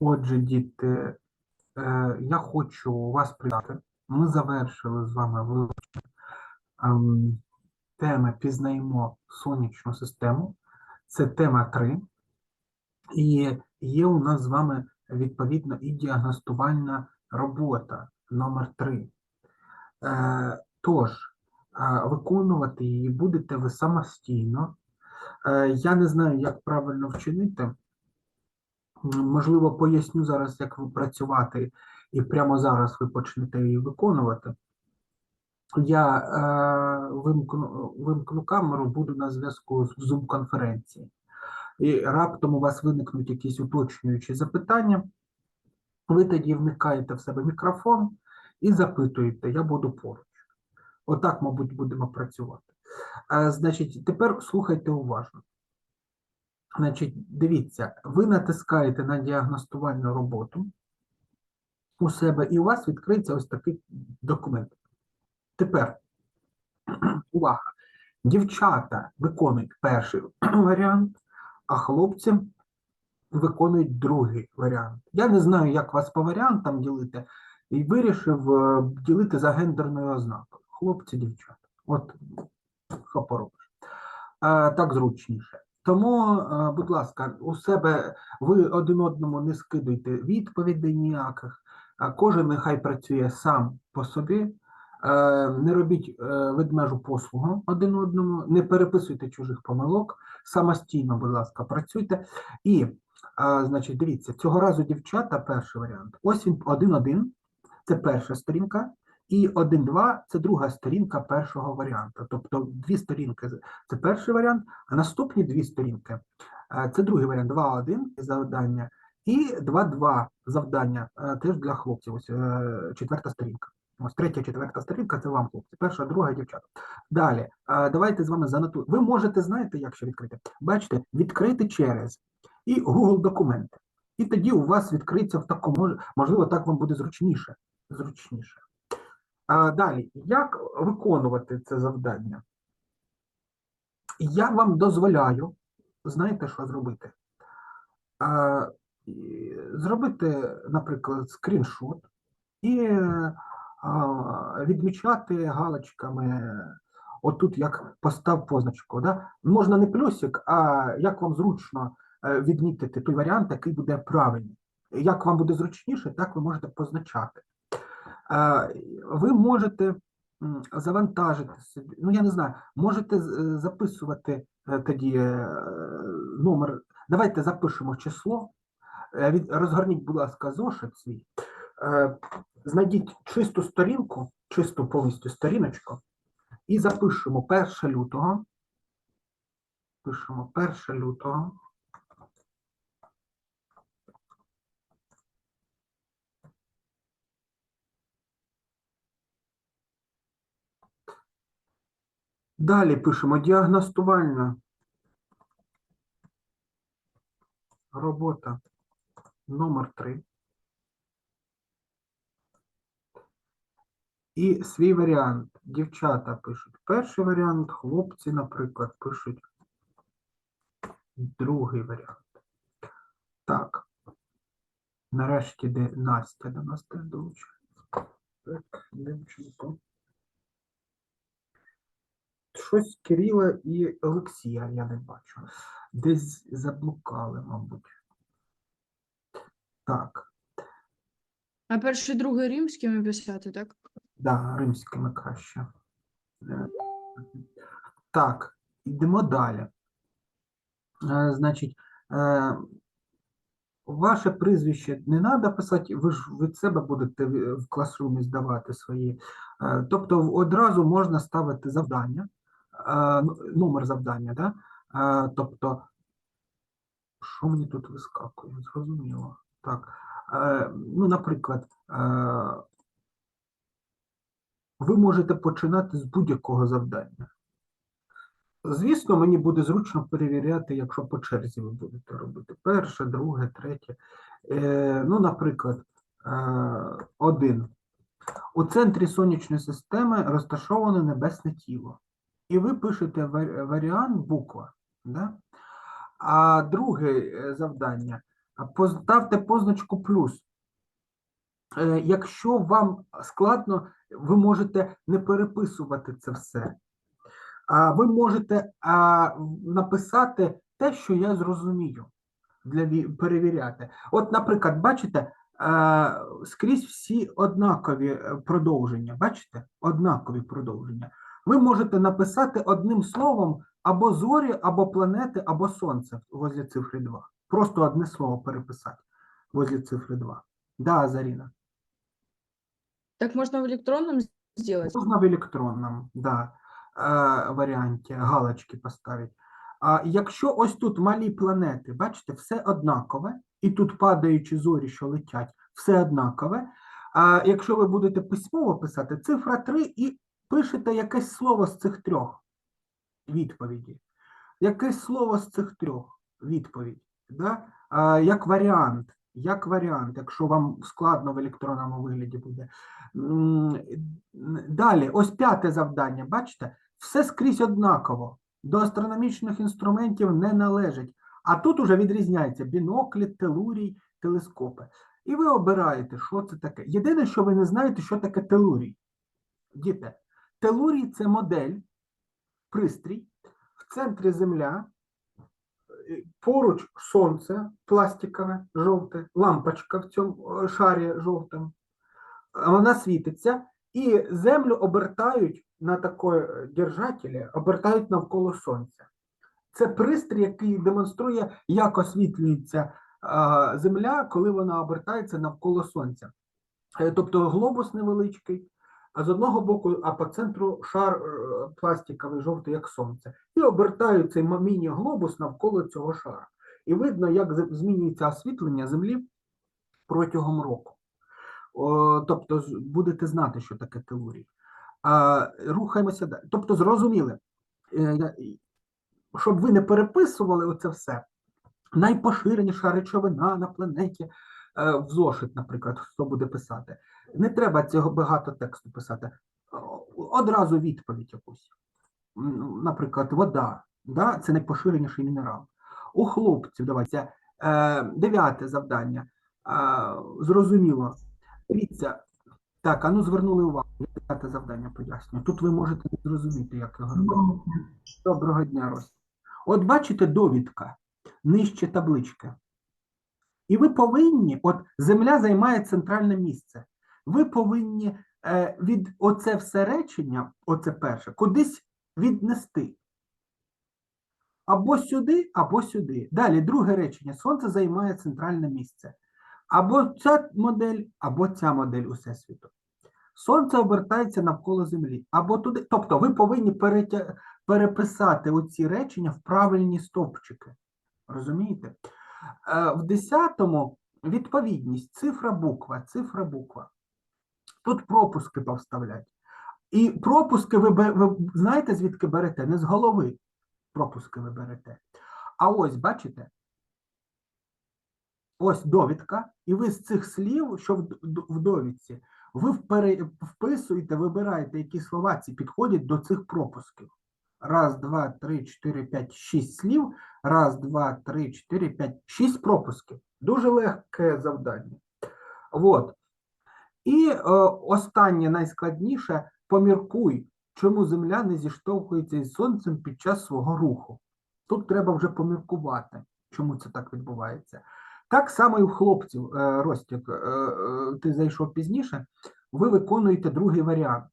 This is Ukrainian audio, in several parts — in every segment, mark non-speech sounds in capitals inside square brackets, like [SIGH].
Отже, діти, е, я хочу вас привітати. Ми завершили з вами вивчення ем, теми Пізнаємо сонячну систему. Це тема 3. І є у нас з вами відповідно і діагностувальна робота номер 3. Е, Тож, е, виконувати її будете ви самостійно. Я не знаю, як правильно вчинити. Можливо, поясню зараз, як ви працювати, і прямо зараз ви почнете її виконувати. Я е, вимкну, вимкну камеру, буду на зв'язку з Zoom-конференції. І раптом у вас виникнуть якісь уточнюючі запитання. Ви тоді вмикаєте в себе мікрофон і запитуєте, я буду поруч. Отак, мабуть, будемо працювати. Е, значить, тепер слухайте уважно. Значить, дивіться, ви натискаєте на діагностувальну роботу у себе, і у вас відкриється ось такий документ. Тепер, [CLEARS THROAT] увага, дівчата виконують перший [CLEARS THROAT] варіант, а хлопці виконують другий варіант. Я не знаю, як вас по варіантам ділити, і вирішив е, ділити за гендерною ознакою. Хлопці, дівчата. От що поробиш. Е, Так зручніше. Тому, е, будь ласка, у себе ви один одному не скидуйте відповідей ніяких. Кожен нехай працює сам по собі. Е, Не робіть е, ведмежу послугу один одному, не переписуйте чужих помилок, самостійно, будь ласка, працюйте. І, е, значить, дивіться, цього разу дівчата, перший варіант. Ось він один-один, це перша сторінка, і один-два це друга сторінка першого варіанту. Тобто дві сторінки це перший варіант, а наступні дві сторінки е, це другий варіант. 2-1 завдання, і 2-2 завдання е, теж для хлопців. Ось е, четверта сторінка. Ось третя, четверта сторінка це вам, хлопці. Перша, друга, дівчата. Далі, давайте з вами занотуємо. Ви можете, знаєте, як ще відкрити? Бачите, відкрити через і Google документи. І тоді у вас відкриється в такому, можливо, так вам буде зручніше. зручніше. Далі, як виконувати це завдання? Я вам дозволяю, знаєте, що зробити? Зробити, наприклад, скріншот і відмічати галочками. Отут як постав позначку. Да? Можна не плюсик, а як вам зручно е, відмітити той варіант, який буде правильний. Як вам буде зручніше, так ви можете позначати. Ви можете завантажити собі, ну я не знаю, можете е, записувати е, тоді е, номер. Давайте запишемо число. Розгорніть, будь ласка, зошит свій. Знайдіть чисту сторінку, чисту повністю сторіночку, і запишемо 1 лютого. Пишемо 1 лютого. Далі пишемо діагностувальна робота номер 3. І свій варіант. Дівчата пишуть перший варіант, хлопці, наприклад, пишуть другий варіант. Так. Нарешті де Настя до нас теж долучається. Так, Демченко. Щось Кирила і Олексія я не бачу. Десь заблукали, мабуть. Так, А перший, другий римськими писати, так? да, римськими краще. Так, йдемо далі. Е, Значить, е, ваше прізвище не треба писати, ви ж від себе будете в класрумі здавати свої. Е, Тобто одразу можна ставити завдання, номер завдання, да? Е, Тобто, що мені тут вискакує? Зрозуміло. Так. Е, Ну, наприклад, е, ви можете починати з будь-якого завдання. Звісно, мені буде зручно перевіряти, якщо по черзі ви будете робити. Перше, друге, третє. Е, ну, наприклад, е, один. У центрі сонячної системи розташоване небесне тіло. І ви пишете варіант буква. Да? А друге е, завдання. поставте позначку плюс. Е, Якщо вам складно, ви можете не переписувати це все. Ви можете написати те, що я зрозумію, для перевіряти. От, наприклад, бачите, а, скрізь всі однакові е, продовження. Бачите? Однакові продовження. Ви можете написати одним словом або зорі, або планети, або сонце возле цифри 2. Просто одне слово переписати возле цифри 2. Да, Заріна. Так можно в электронном сделать? Можна в електронному, да, е, варіанті галочки поставити. А якщо ось тут малі планети, бачите, все однакове, і тут падаючі зорі, що летять, все однакове. А якщо ви будете письмово писати, цифра 3 і пишете якесь слово з цих трьох відповіді. Якесь слово з цих трьох відповідь. Да? А, як варіант. Як варіант, якщо вам складно в електронному вигляді буде. Далі, ось п'яте завдання, бачите, все скрізь однаково. До астрономічних інструментів не належить. А тут уже відрізняється біноклі, телурій, телескопи. І ви обираєте, що це таке. Єдине, що ви не знаєте, що таке телурій. Діти, телурій це модель, пристрій, в центрі Земля, е, поруч сонце пластикове, жовте, лампочка в цьому е, шарі жовтому вона світиться, і землю обертають на такої е, держателі, обертають навколо сонця. Це пристрій, який демонструє, як освітлюється земля, коли вона обертається навколо сонця. Тобто глобус невеличкий, а з одного боку, а по центру шар е, пластиковий, жовтий, як сонце. І обертають цей міні-глобус навколо цього шара. І видно, як змінюється освітлення землі протягом року. О, тобто будете знати, що таке телурій. А, рухаємося далі. Тобто, зрозуміли, е, щоб ви не переписували оце все, найпоширеніша речовина на планеті е, в зошит, наприклад, хто буде писати. Не треба цього багато тексту писати. Одразу відповідь якусь. Наприклад, вода, да? це найпоширеніший мінерал. У хлопців, давайте, е, дев'яте завдання. Е, зрозуміло. Дивіться, так, а ну звернули увагу. Дев'яте завдання пояснюю. Тут ви можете не зрозуміти, як його робити. Доброго дня, Рос. От бачите довідка нижче таблички. І ви повинні, от земля займає центральне місце. Ви повинні е, від оце все речення, оце перше, кудись віднести. Або сюди, або сюди. Далі, друге речення. Сонце займає центральне місце. Або ця модель, або ця модель Усесвіту. Сонце обертається навколо Землі. Або туди. Тобто ви повинні перетя... переписати оці речення в правильні стовпчики. Розумієте? Е, В десятому відповідність, цифра буква, цифра буква. Тут пропуски повставлять. І пропуски ви, ви знаєте, звідки берете? Не з голови пропуски ви берете. А ось, бачите, ось довідка, і ви з цих слів, що в, довідці, ви вписуєте, вибираєте, які слова ці підходять до цих пропусків. Раз, два, три, чотири, п'ять, шість слів. Раз, два, три, чотири, п'ять, шість пропусків. Дуже легке завдання. От. І е, останнє найскладніше поміркуй, чому Земля не зіштовхується із Сонцем під час свого руху. Тут треба вже поміркувати, чому це так відбувається. Так само і у хлопців, е, Ростік, е, е, ти зайшов пізніше, ви виконуєте другий варіант.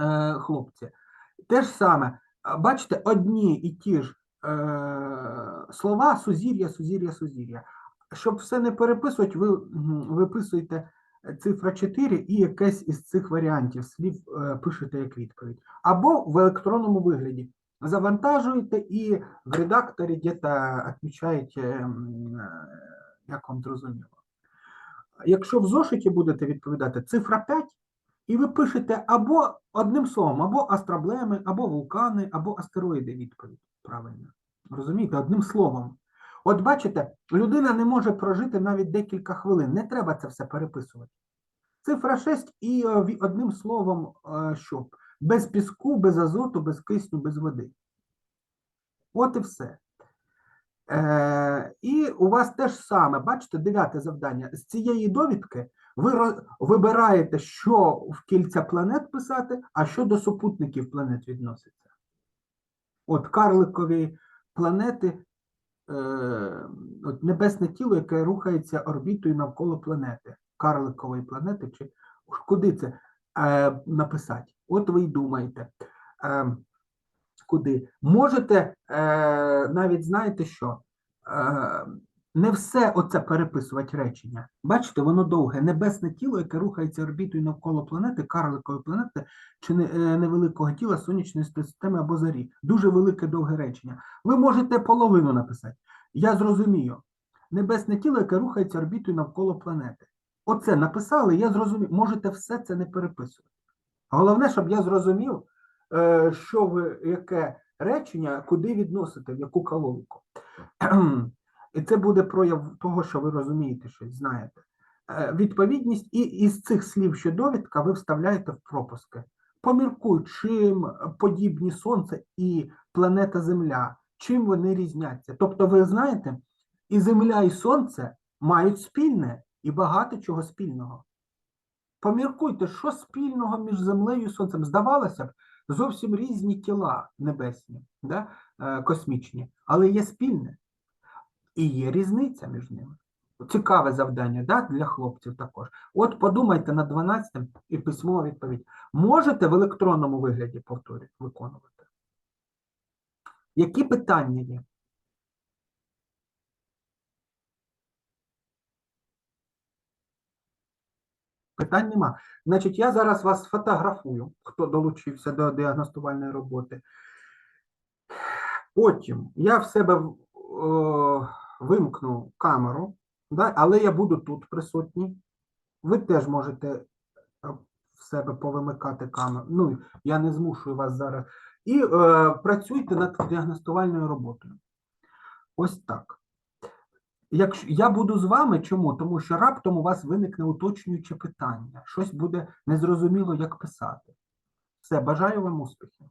Е, хлопці. Те ж саме, бачите, одні і ті ж е, слова сузір'я, сузір'я, сузір'я. Щоб все не переписувати, ви виписуєте цифра 4 і якесь із цих варіантів слів е, пишете як відповідь. Або в електронному вигляді завантажуєте і в редакторі где-то відмічаєте, е, як вам зрозуміло. Якщо в зошиті будете відповідати цифра 5, і ви пишете або одним словом, або астроблеми, або вулкани, або астероїди відповідь. Правильно. Розумієте, одним словом. От бачите, людина не може прожити навіть декілька хвилин. Не треба це все переписувати. Цифра 6 і е, одним словом, е, що? Без піску, без азоту, без кисню, без води. От і все. Е, І у вас теж саме, бачите, дев'яте завдання. З цієї довідки ви вибираєте, що в кільця планет писати, а що до супутників планет відноситься. От карликові планети, от небесне тіло, яке рухається орбітою навколо планети, карликової планети, чи куди це е, написати? От ви й думаєте. Е, куди? Можете е, навіть знаєте що? Е, не все оце переписувати речення. Бачите, воно довге. Небесне тіло, яке рухається орбітою навколо планети, карликової планети чи е, невеликого тіла сонячної системи або зарі. Дуже велике довге речення. Ви можете половину написати. Я зрозумію. Небесне тіло, яке рухається орбітою навколо планети. Оце написали, я зрозумів. Можете все це не переписувати. Головне, щоб я зрозумів, е, що ви, яке речення, куди відносите, в яку колонку. [CLEARS THROAT] І це буде прояв того, що ви розумієте щось, знаєте. Е, Відповідність, і із цих слів, що довідка, ви вставляєте в пропуски. Поміркуй, чим подібні Сонце і планета Земля, чим вони різняться. Тобто, ви знаєте, і Земля, і Сонце мають спільне і багато чого спільного. Поміркуйте, що спільного між землею і сонцем. Здавалося б, зовсім різні тіла небесні, да? е, космічні, але є спільне. І є різниця між ними. Цікаве завдання да? для хлопців також. От подумайте над 12 і письмова відповідь. Можете в електронному вигляді повторюю, виконувати? Які питання є? Питань нема. Значить, я зараз вас фотографую, хто долучився до діагностувальної роботи. Потім я в себе о, вимкну камеру, да, але я буду тут присутній. Ви теж можете е, в себе повимикати камеру. Ну, я не змушую вас зараз. І е, працюйте над діагностувальною роботою. Ось так. Якщо я буду з вами, чому? Тому що раптом у вас виникне уточнююче питання. Щось буде незрозуміло, як писати. Все, бажаю вам успіхів.